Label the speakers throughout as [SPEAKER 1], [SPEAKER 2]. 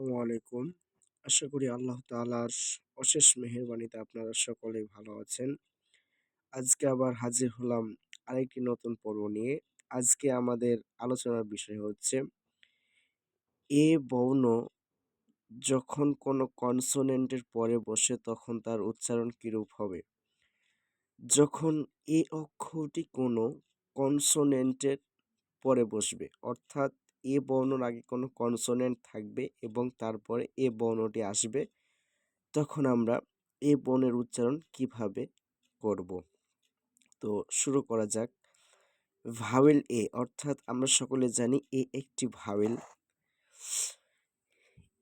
[SPEAKER 1] আসসালামু আলাইকুম। আশা করি আল্লাহ তাআলার অশেষ মেহেরবানিতে আপনারা সকলেই ভালো আছেন। আজকে আবার হাজির হলাম আরেকটি নতুন পর্ব নিয়ে। আজকে আমাদের আলোচনার বিষয় হচ্ছে, এ বর্ণ যখন কোনো কনসোনেন্টের পরে বসে তখন তার উচ্চারণ কিরূপ হবে? যখন এ অক্ষরটি কোনো কনসোনেন্টের পরে বসবে, অর্থাৎ এ বর্ণর আগে কোনো কনসোনেন্ট থাকবে এবং তারপরে এ বর্ণটি আসবে। তখন আমরা এ বর্ণের উচ্চারণ কীভাবে করব? তো শুরু করা যাক। ভাওয়েল এ অর্থাৎ আমরা সকলে জানি এ একটি ভাওয়েল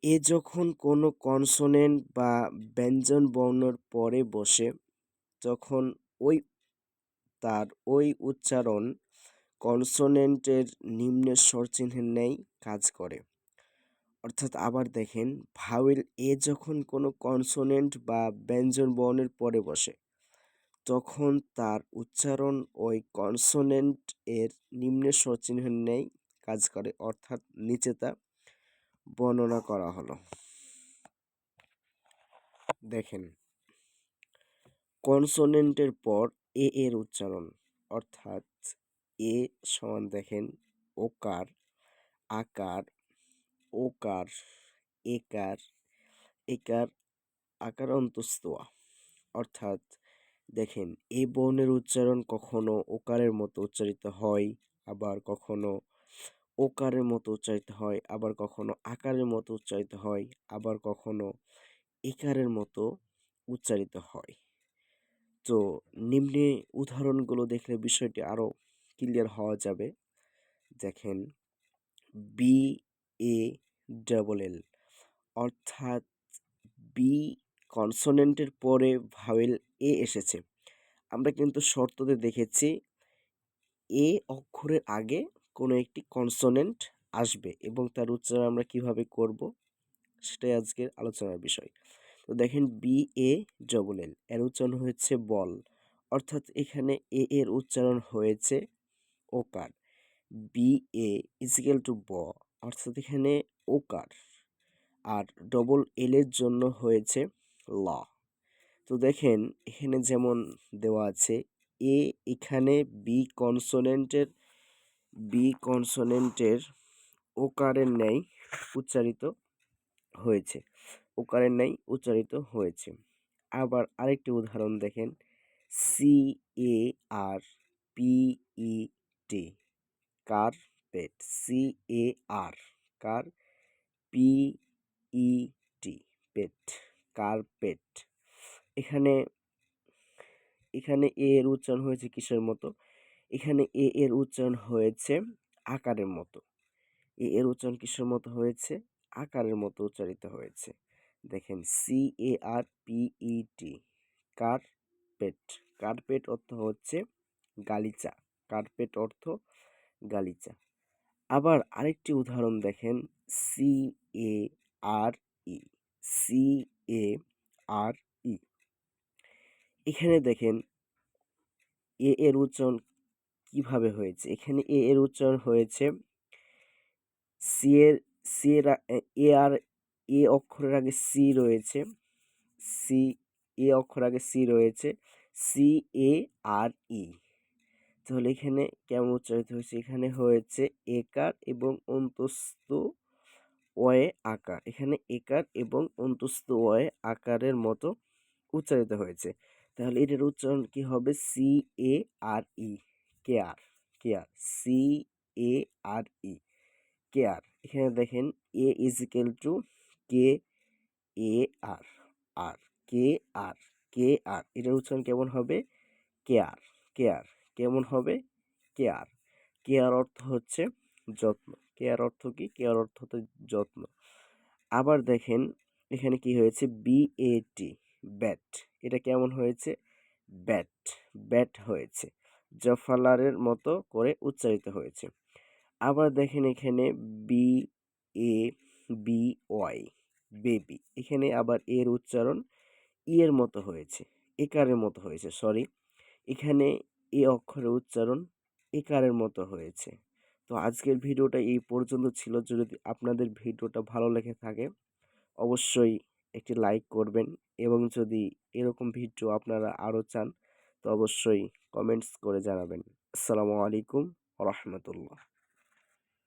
[SPEAKER 1] এ যখন কোনো কনসোনেন্ট বা ব্যঞ্জন বর্ণর পরে বসে, তখন ওই তার ওই উচ্চারণ কনসোনেন্টের নিম্নের স্বরচিহ্নের ন্যায় কাজ করে। অর্থাৎ আবার দেখেন, ভাওয়েল এ যখন কোনো কনসোনেন্ট বা ব্যঞ্জন বর্ণের পরে বসে, তখন তার উচ্চারণ ওই কনসোনেন্ট এর নিম্নের স্বরচিহ্নের ন্যায় কাজ করে, অর্থাৎ নিচে তা বর্ণনা করা হলো। দেখেন, কনসোনেন্টের পর এ এর উচ্চারণ, অর্থাৎ এ সমান দেখেন ওকার, আকার, ওকার, একার একার, আকার অন্তস্তোয়া অর্থাৎ দেখেন এ বর্ণের উচ্চারণ কখনো ওকারের মতো উচ্চারিত হয়, আবার কখনো ওকারের মতো উচ্চারিত হয়, আবার কখনো আকারের মতো উচ্চারিত হয়, আবার কখনো একারের মতো উচ্চারিত হয়। তো নিম্নে উদাহরণগুলো দেখলে বিষয়টি আরও ক্লিয়ার হওয়া যাবে। দেখেন বি এ ডাবল এল অর্থাৎ বি কনসোনেন্টের পরে ভাওয়েল এ এসেছে। আমরা কিন্তু শর্ততে দেখেছি এ অক্ষরের আগে কোনো একটি কনসোনেন্ট আসবে এবং তার উচ্চারণ আমরা কীভাবে করব, সেটাই আজকের আলোচনার বিষয়। তো দেখেন বি এ ডবল এল এর উচ্চারণ হয়েছে বল। অর্থাৎ এখানে এ এর উচ্চারণ হয়েছে ওকার। বি এ ইজিক্যাল টু ব অর্থাৎ এখানে ওকার। আর ডবল এল এর জন্য হয়েছে ল। তো দেখেন, এখানে যেমন দেওয়া আছে এ এখানে বি কনসোনেন্টের বি কনসোনেন্টের ওকারের ন্যায় উচ্চারিত হয়েছে। ওকারের ন্যায় উচ্চারিত হয়েছে। আবার আরেকটি উদাহরণ দেখেন C A R P E T carpet C A R car P E T pet carpet এখানে এখানে এ এর উচ্চারণ হয়েছে কিসের মতো? এখানে এ এর উচ্চারণ হয়েছে আকারের মতো। এ এর উচ্চারণ কিসের মতো হয়েছে? আকারের মতো উচ্চারিত হয়েছে। দেখেন C A R P E T carpet carpet অর্থ হচ্ছে গালিচা। কার্পেট অর্থ গালিচা। আবার আরেকটি উদাহরণ দেখেন C A R E C A R ই এখানে দেখেন এ এর উচ্চারণ কীভাবে হয়েছে? এখানে এ এর উচ্চারণ হয়েছে সি এর সি এর এ আর এ অক্ষরের আগে সি রয়েছে সি এ অক্ষর আগে সি রয়েছে সি এ আর ই তাহলে এখানে কেমন উচ্চারিত হয়েছে? এখানে হয়েছে একার এবং অন্তস্থ ওয়ে আকার। এখানে একার এবং অন্তস্থ ওয়ে আকারের মতো উচ্চারিত হয়েছে। তাহলে এটার উচ্চারণ কি হবে? C A R E care care C A R E care. এখানে দেখেন এ is equal two K A R R K R K R এটার উচ্চারণ কেমন হবে? Care care. কেমন হবে? কেয়ার। কেয়ার অর্থ হচ্ছে যত্ন। কেয়ার অর্থ কি? কেয়ার অর্থ হচ্ছে যত্ন। আবার দেখেন, এখানে কি হয়েছে? বি এ টি ব্যাট এটা কেমন হয়েছে? ব্যাট ব্যাট হয়েছে। জফালারের মতো করে উচ্চারিত হয়েছে। আবার দেখেন এখানে B A B Y baby এখানে আবার এর উচ্চারণ ই এর মতো হয়েছে। একারের মতো হয়েছে সরি এখানে এ অক্ষরের উচ্চারণ একারের মতো হয়েছে। তো আজকের ভিডিওটা এই পর্যন্ত ছিল। যদি আপনাদের ভিডিওটা ভালো লেগে থাকে, অবশ্যই একটি লাইক করবেন এবং যদি এরকম ভিডিও আপনারা আরও চান, তো অবশ্যই কমেন্টস করে জানাবেন। আসসালামু আলাইকুম রহমতুল্লাহ।